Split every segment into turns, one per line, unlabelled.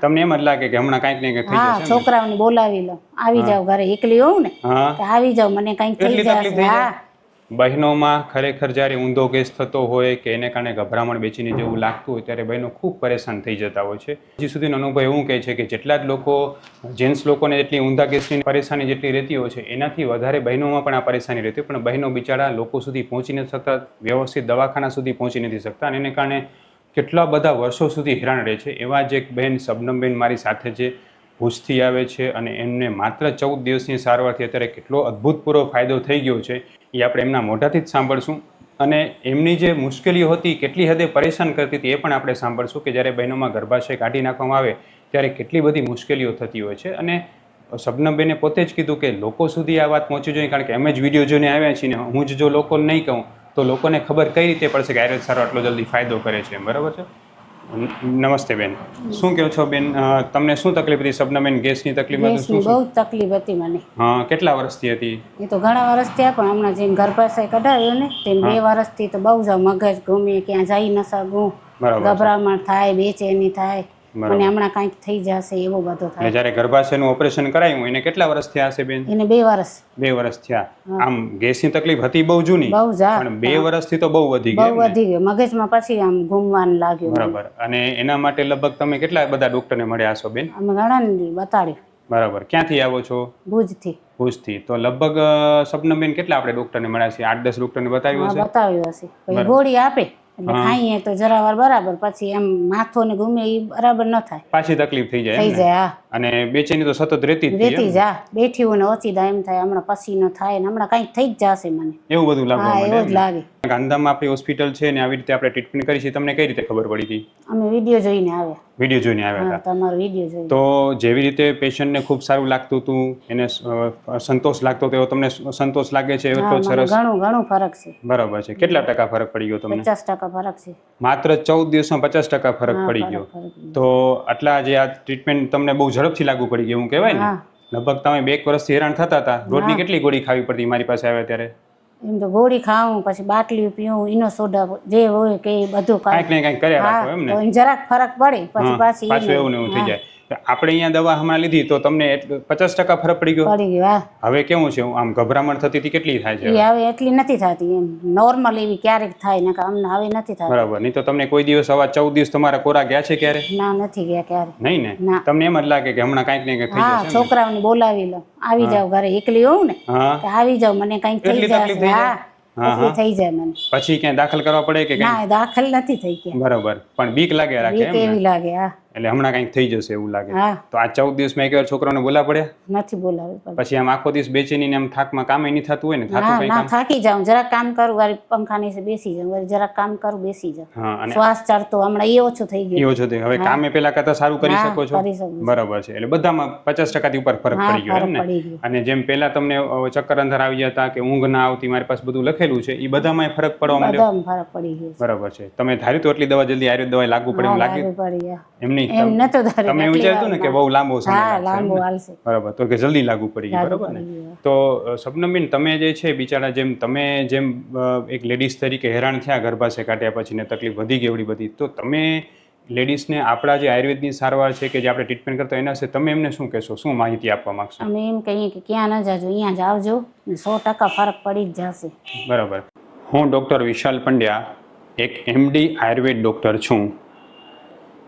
તમને એમ જ લાગે કે હમણાં કાંઈક ને કંઈક થઈ
હા
જશે ને?
છોકરાઓને બોલાવી લો. આવી જાવ ઘરે એકલી હોઉં ને?
હા.
કે આવી જાવ મને કંઈક થઈ
એટલી તકલીફ
જશે.
થઈ
હા.
જાય બહેનોમાં ખરેખર જ્યારે ઊંધો કેસ થતો હોય કે એને કારણે ગભરામણ બેચીને જેવું લાગતું હોય ત્યારે બહેનો ખૂબ પરેશાન થઈ જતા હોય છે. હજી સુધીનો અનુભવ એવું કહે છે કે જેટલા જ લોકો જેન્ટ્સ લોકોને જેટલી ઊંધા કેસની પરેશાની જેટલી રહેતી હોય છે એનાથી વધારે બહેનોમાં પણ આ પરેશાની રહેતી હોય પણ બહેનો બિચારા લોકો સુધી પહોંચી નથી શકતા વ્યવસ્થિત દવાખાના સુધી પહોંચી નથી શકતા અને એને કારણે કેટલા બધા વર્ષો સુધી હેરાન રહે છે. એવા જ એક બહેન શબનમબેન મારી સાથે છે. ભૂજથી આવે છે અને એમને માત્ર ચૌદ દિવસની સારવારથી અત્યારે કેટલો અદ્ભુતપૂર્વ ફાયદો થઈ ગયો છે એ આપણે એમના મોઢાથી જ સાંભળશું. અને એમની જે મુશ્કેલીઓ હતી, કેટલી હદે પરેશાન કરતી હતી એ પણ આપણે સાંભળશું કે જ્યારે બહેનોમાં ગર્ભાશય કાઢી નાખવામાં આવે ત્યારે કેટલી બધી મુશ્કેલીઓ થતી હોય છે. અને શબનમબેને પોતે જ કીધું કે લોકો સુધી આ વાત પહોંચવી જોઈએ, કારણ કે અમે જ વીડિયો જોઈને આવ્યા છીએ ને હું જ જો લોકોને નહીં કહું તો લોકોને ખબર કઈ રીતે પડશે કે આયુર્વેદ સારો આટલો જલ્દી ફાયદો કરે છે બરાબર છે? નમસ્તે બેન. શું કહો છો બેન? તમને શું તકલીફ હતી? ગેસની તકલીફમાં
ગેસની
શું હતી
બહુ તકલીફ હતી મને.
હા કેટલા વર્ષથી હતી?
એ તો ઘણા વર્ષ થયા પણ હમણાં જેમ ગર્ભાશય કઢાવ્યો ને તેમ બે વર્ષથી તો બહુ જ મગજ ગમે ક્યાં જઈ ન શકું. ગભરામણ થાય બેચેની થાય. મને હમણાં કાંઈક થઈ જશે એવો બધો થાય.
જ્યારે ગર્ભાશયનું ઓપરેશન કરાયું એને કેટલા વર્ષ થયા હશે બેન?
એને બે વર્ષ
બે વર્ષ થયા. આમ ગેસની તકલીફ હતી બહુ જૂની
બહુ જ
પણ બે વર્ષથી તો બહુ વધી
બહુ
ગઈ એમ
વધી ગયો મગજમાં પછી આમ ગુમવાન લાગ્યું.
બરાબર. અને એના માટે લગભગ તમે કેટલા બધા ડોક્ટરને મળ્યા છો બેન?
અમે ઘણા ને બતાડ્યું.
બરાબર. ક્યાંથી આવો છો?
ભુજથી.
ભુજથી. તો લગભગ અ, બેન કેટલા આપણે ડોક્ટરને મળ્યા છે આઠ દસ ડોક્ટરને બતાવ્યું હશે?
બતાવ્યું હશે. ગોળી આપે? એટલે ખાઈએ તો જરાવાર બરાબર પછી એમ માથું ને ગુમે એ બરાબર ન થાય.
પાછી તકલીફ થઈ જાય
થઈ જાય હા.
અને બેચેની તો સતત રહેતી જ હતી
રેતી જા બેઠી હોય ને ઓછી થાય એમ થાય હમણાં પસીનો થાય ને હમણાં કંઈક થઈ જ જશે મને.
એવું બધું લાગે
હા એવું જ લાગે.
ગાંધામાં આપણી હોસ્પિટલ છે ને આવી રીતે આપણે ટ્રીટમેન્ટ કરી છે તમને કઈ રીતે ખબર પડી હતી?
અમે વીડિયો જોઈને આવ્યા.
વીડિયો જોઈને આવ્યા હતા.
તમારો વીડિયો જોઈને.
તો જેવી રીતે પેશન્ટને ખૂબ સારું લાગતું હતું એને સંતોષ લાગતો હતો તમને સંતોષ લાગે છે
હા
જ સરસ?
ઘણો ઘણો ફરક છે.
બરાબર છે. કેટલા ટકા ફરક પડી ગયો તમને?
પચાસ ટકા ફરક છે.
માત્ર ચૌદ દિવસમાં પચાસ ટકા ફરક પડી ગયો. તો આટલા જે આ ટ્રીટમેન્ટ તમને બહુ ઝડપથી લાગુ પડી ગયું એવું કહેવાય ને? લગભગ તમે બે એક વર્ષથી હેરાન થતા હતા. રોજની કેટલી ગોળી ખાવી પડતી? મારી પાસે આવ્યા ત્યારે?
એમ તો ગોળી ખાઉં પછી બાટલી પીવું ઈનો સોડા જે હોય કે એ બધું
કાંઈક ને કાંઈક કર્યા રાખો એમ ને?
તો જરાક ફરક પડે પછી પાછી
પાછું એવું ને એવું થઈ જાય. આપણે અહીંયા દવા હમણાં લીધી તો તમને પચાસ ટકા ફરક પડી ગયો?
પડી ગયો હા.
હવે કેવું છે? આમ ગભરામણ થતી હતી કેટલી થાય છે
એ હવે? એટલી નથી થતી એમ. નોર્મલ એવી ક્યારેક થાય ને અમને હવે નથી થતી.
બરાબર. નહીં તો તમને કોઈ દિવસ આવા ચૌદ દિવસ તમારા કોરા ગયા છે ક્યારે?
ના નથી ગયા ક્યારે.
નહીં ને? તમને એમ જ લાગે કે હમણાં કંઈક ને કંઈક થઈ જશે
છોકરાઓને બોલાવી લો. આવી જાવ ઘરે. એકલી હોઉં ને? આવી જાવ મને કંઈક થઈ જશે હા? થઈ જાય મને.
પછી ક્યાંય દાખલ કરવા પડે કે
ના દાખલ નથી થઈ ગયા
બરાબર. પણ બીક લાગે રાખે એમ
એવી લાગે હા.
એટલે હમણાં કંઈક થઈ જશે એવું લાગે.
હા.
તો આ ચૌદ દિવસમાં એક વાર છોકરાઓને બોલા પડ્યા
નથી બોલાવી પડે
પછી આમ આખો દિવસ બેચીની ને આમ થાકમાં કામ નહીં થતું હોય ને? થાતું
ના ના
કામ?
થાકી જાઉં. જરાક કામ કરું વારી પંખા નીચે બેસી જાઉં. વારી જરાક કામ કરું બેસી જાઉં.
હા અને
શ્વાસ ચડતો હમણાં એ ઓછું થઈ ગયું.
એવો છો તે હવે કામે પેલા કરતા સારું કરી
હા,
શકો છો?
કરી શકું છું.
બરાબર છે. એટલે બધામાં પચાસ ટકાથી ઉપર ફરક
હા
પડી ગયો
ફરક
એમ ને?
પડી ગયો.
અને જેમ પેલા તમને અ, ચક્કર અંધાર આવી જતા કે ઊંઘ ના આવતી મારી પાસે બધું લખેલું છે એ બધામાં ફરક પડવા માંડ્યો?
બધામાં ફરક પડી ગયો
બરાબર છે. તમે ધાર્યું તો એટલી દવા જલ્દી આયુર્વેદ દવા લાગુ પડે
હા
એવું લાગ્યું?
લાગુ પડી ગયા
એમ નહીં
એમ નતો ધાર્યું
તમે વિચારતું ને કે બહુ લાંબો સમય
હા લાંબુ? હાલશે.
બરાબર. તો કે જલ્દી લાગુ પડી ગયું બરાબર ને? તો અ, સપનમબેન તમે જે છે બિચારા જેમ તમે જેમ એક લેડીઝ તરીકે હેરાન થયા ગર્ભાશય કાઢ્યા પછી ને તકલીફ વધી ગઈ એવડી બધી તો તમે લેડીઝને આપણા જે આયુર્વેદની સારવાર છે કે જે આપણે ટ્રીટમેન્ટ કરતા એના વિશે તમે એમને શું કહેશો? શું માહિતી આપવા માંગશો?
અમે એમ કહીએ કે ક્યાં ન જાજો અહીંયા જ આવજો સો ટકા ફરક પડી જ જશે.
બરાબર. હું ડૉક્ટર વિશાલ પંડ્યા એક એમડી આયુર્વેદ ડૉક્ટર છું.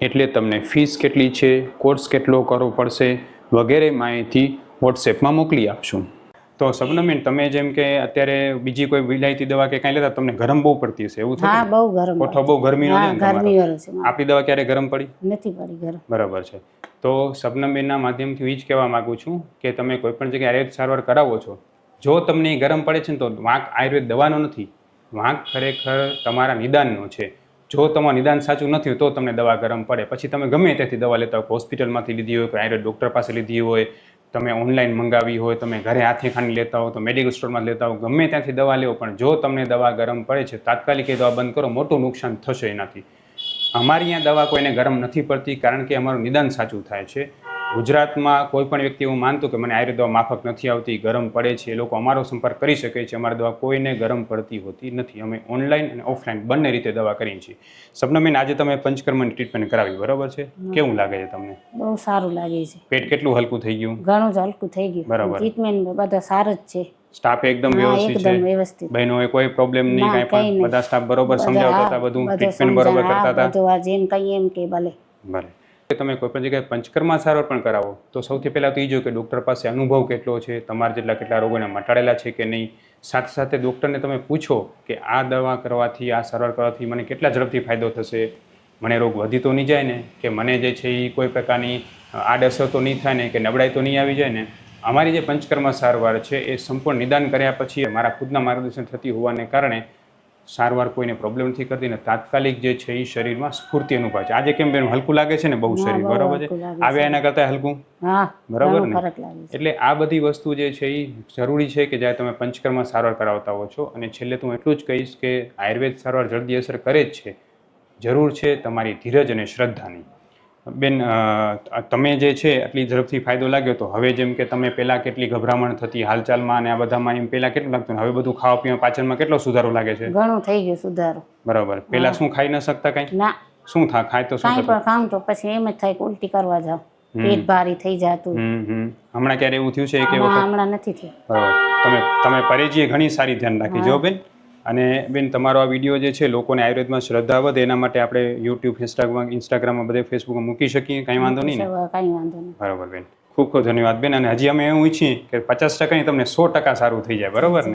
એટલે તમને ફીસ કેટલી છે કોર્સ કેટલો કરવો પડશે વગેરે માહિતી વોટ્સએપમાં મોકલી આપશું. તો સબનમીન તમે જેમ કે અત્યારે બીજી કોઈ વિલાયતી દવા કે કાંઈ લેતા તમને ગરમ બહુ પડતી હશે એવું
હા બહુ ગરમ
કોઠો બહુ
ગરમી છે
આપણી દવા ક્યારે ગરમ પડી?
નથી પડી ગરમ.
બરાબર છે. તો સબનમબેનના માધ્યમથી એ જ કહેવા માગું છું કે તમે કોઈ પણ જગ્યાએ આયુર્વેદ સારવાર કરાવો છો. જો તમને ગરમ પડે છે ને તો વાંક આયુર્વેદ દવાનો નથી. વાંક ખરેખર તમારા નિદાનનો છે. જો તમારું નિદાન સાચું નથી તો તમને દવા ગરમ પડે. પછી તમે ગમે ત્યાંથી દવા લેતા હોય, હોસ્પિટલમાંથી લીધી હોય, કોઈ આયુર્વેદ ડૉક્ટર પાસે લીધી હોય, તમે ઓનલાઈન મંગાવી હોય, તમે ઘરે હાથે ખાંડી લેતા હો, તો મેડિકલ સ્ટોરમાં લેતા હો, ગમે ત્યાંથી દવા લેવો પણ જો તમને દવા ગરમ પડે છે, તાત્કાલિક એ દવા બંધ કરો, મોટું નુકસાન થશે એનાથી. અમારી અહીંયા દવા કોઈને ગરમ નથી પડતી, કારણ કે અમારું નિદાન સાચું થાય છે. ગુજરાતમાં કોઈ પણ વ્યક્તિ એવું માનતું કે મને આયુર્વેદ દવા માફક નથી આવતી ગરમ પડે છે એ લોકો અમારો સંપર્ક કરી શકે છે. અમારી દવા કોઈને ગરમ પડતી હોતી નથી. અમે ઓનલાઈન અને ઓફલાઈન બંને રીતે દવા કરીએ છીએ. સપનાબેન આજે તમે પંચકર્મની ટ્રીટમેન્ટ કરાવી બરાબર છે? કેવું લાગે છે તમને?
બહુ સારું લાગે છે.
પેટ કેટલું હલકું થઈ ગયું?
ઘણું જ હલકું થઈ ગયું.
બરાબર.
ટ્રીટમેન્ટ બધા સારું જ છે.
સ્ટાફ એકદમ
હા
વ્યવસ્થિત છે. બહેનોએ કોઈ પ્રોબ્લેમ નહીં કાંઈ પણ. બધા સ્ટાફ બરોબર સમજાવતા હતા બધું ટ્રીટમેન્ટ બરોબર કરતા હતા.
બધું જેમ કહીએ એમ કે ભલે.
ભલે. તમે કોઈપણ જગ્યાએ પંચકર્મા સારવાર પણ કરાવો, તો સૌથી પહેલાં તો એ જો કે ડૉક્ટર પાસે અનુભવ કેટલો છે, તમારા જેટલા કેટલા રોગોને મટાડેલા છે કે નહીં? સાથે સાથે ડૉક્ટરને તમે પૂછો કે આ દવા કરવાથી, આ સારવાર કરવાથી મને કેટલા ઝડપથી ફાયદો થશે? મને રોગ વધી તો નહીં જાય ને? કે મને જે છે એ કોઈ પ્રકારની આડઅસર તો નહીં થાય ને? કે નબળાઈ તો નહીં આવી જાય ને? અમારી જે પંચકર્મા સારવાર છે એ સંપૂર્ણ નિદાન કર્યા પછી મારા ખુદના માર્ગદર્શન થતી હોવાને કારણે સારવાર કોઈને પ્રોબ્લેમ નથી કરતી ને તાત્કાલિક જે છે એ શરીરમાં સ્ફૂર્તિ અનુભવ છે. આજે કેમ બેન હલકું લાગે છે ને બહુ શરીર બરાબર છે? આવ્યા એના કરતાં હલકું? બરાબર ને? એટલે આ બધી વસ્તુ જે છે એ જરૂરી છે કે જ્યારે તમે પંચકર્મા સારવાર કરાવતા હો છો અને છેલ્લે તો હું એટલું જ કહીશ કે આયુર્વેદ સારવાર જલ્દી અસર કરે જ છે. જરૂર છે તમારી ધીરજ અને શ્રદ્ધાની. બેન તમે જે છે આટલી ઝડપથી ફાયદો લાગ્યો તો હવે જેમ કે તમે પહેલાં કેટલી ગભરામણ થતી હાલચાલમાં અને આ બધામાં એમ પહેલાં કેટલું લાગતું હવે બધું ખાવા પીવા પાચનમાં કેટલો સુધારો લાગે છે?
ઘણું થઈ ગયું સુધારો.
બરાબર. પહેલાં શું ખાઈ ન શકતા કંઈ?
ના.
શું થા ખાય તો શું
પણ ખામ તો પછી એમ જ થાય કે ઉલટી કરવા જાવ પેટ ભારી થઈ જતું.
હમ હમ. હમણાં ક્યારે એવું થયું છે કે
હમણાં નથી થયું.
બરાબર. તમે તમે પરેજીએ ઘણી સારી ધ્યાન રાખી જો બેન. અને બેન તમારો આ વીડિયો જે છે લોકોને આયુર્વેદમાં શ્રદ્ધા વધે એના માટે આપણે યુટ્યુબ ઇન્સ્ટાગ્રામ ઇન્સ્ટાગ્રામમાં બધે ફેસબુકમાં મૂકી શકીએ કંઈ વાંધો નહીં ને?
કાંઈ વાંધો નહીં.
બરાબર બેન. ખૂબ ખૂબ ધન્યવાદ બેન અને હજી અમે એવું ઈચ્છીએ કે પચાસ ટકાની તમને સો ટકા સારું થઈ જાય બરાબર ને?